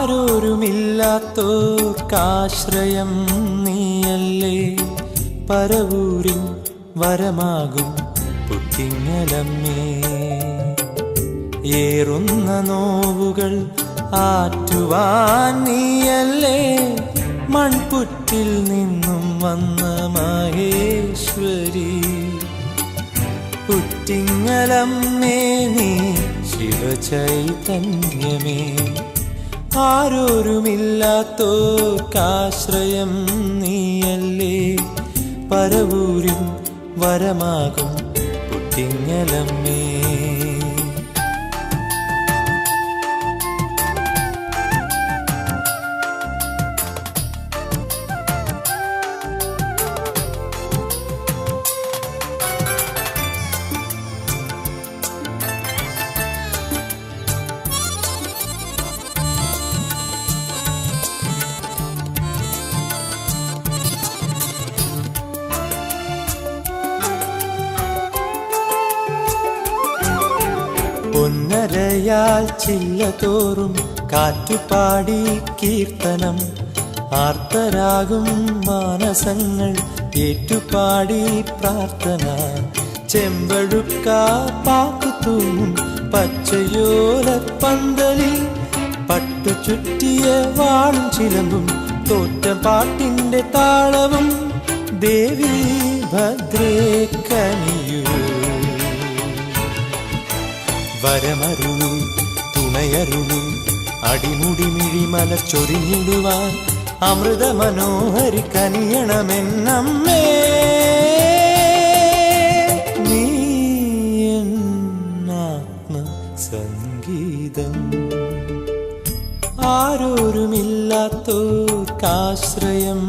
ആരോരുമില്ലാത്തോർക്കാശ്രയം നീയല്ലേ? പരവൂരിൻ വരമാകും പുത്തിങ്ങലമ്മേ ഏറുന്ന നോവുകൾ ആറ്റുവാൻ നീയല്ലേ? മൺപുറ്റിൽ നിന്നും വന്ന മഹേശ്വരി. പുറ്റിങ്ങലമ്മേ നീ ശിവചൈതന്യമേ. ആരോരുമില്ലാത്തോർക്കാശ്രയം നീയല്ലേ? പരവൂരും വരമാകും പുറ്റിങ്ങലമ്മേ ചില്ല ചില്ലതോറും കാറ്റുപാടി കീർത്തനം. ആർത്തരാകും മാനസങ്ങൾ ഏറ്റുപാടി പ്രാർത്ഥന. ചെമ്പഴുക്ക പാക്കുത്തൂങ്ങും പച്ചയോല പന്തലി പട്ടു ചുറ്റിയ വാളും ചിലമ്പും തോറ്റ പാട്ടിന്റെ താളവും ദേവി ഭദ്രേ കനിയൂ വരമരുളു തുണയരുളു അടിമുടി മിഴിമല ചൊരിഞ്ഞിടുവാൻ അമൃത മനോഹരി കനിയണമെന്നമ്മേ. നീ എന്നാത്മ സംഗീതം ആരോരുമില്ലാത്തോർക്കാശ്രയം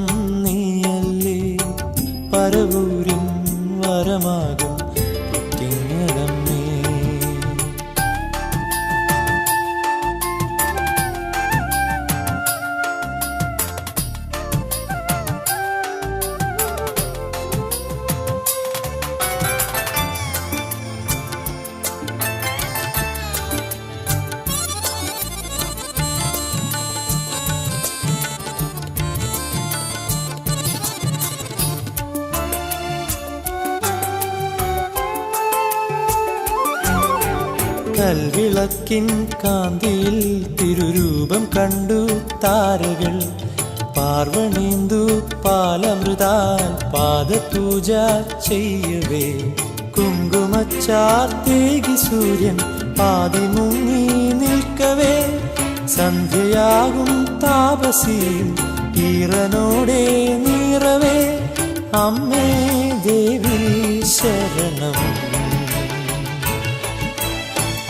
നീയല്ലേ പരവൂരും വരമാകും കൽവിളക്കിൻ കാന്തിയിൽ തിരുരൂപം കണ്ടു താരകൾ. പാർവണീന്തു പാലമൃതാൽ പാദപൂജ ചെയ്യവേ. കുങ്കുമച്ചാത്തേകി സൂര്യൻ പാതിമുങ്ങി നിൽക്കവേ. സന്ധ്യയാകും താപസിയും ഈറനോടെ നീറവേ. അമ്മേ ദേവി ശരണം.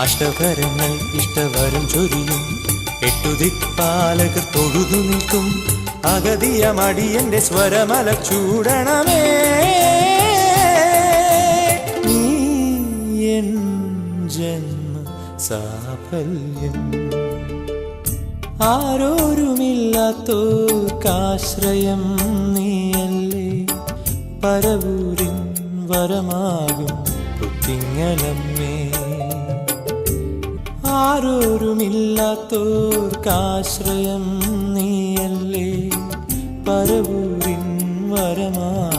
അഷ്ടകരങ്ങൾ ഇഷ്ടവരം ചൊരിയും. എട്ടുദിക്പാലകർ തൊഴുതു നിൽക്കും. അഗതിയ മടിയന്റെ സ്വരമല ചൂടണമേ. നീ എൻ ജന്മ സാഫല്യം. ആരോരുമില്ലാത്തോർക്കാശ്രയം നീയല്ലേ. പരവൂരിൻ വരമാകും പുത്തിങ്ങലമ്മേ ആരോരുമില്ലാത്തോർക്കാശ്രയം നീയല്ലേ? പരവൂരിൻ വരമാ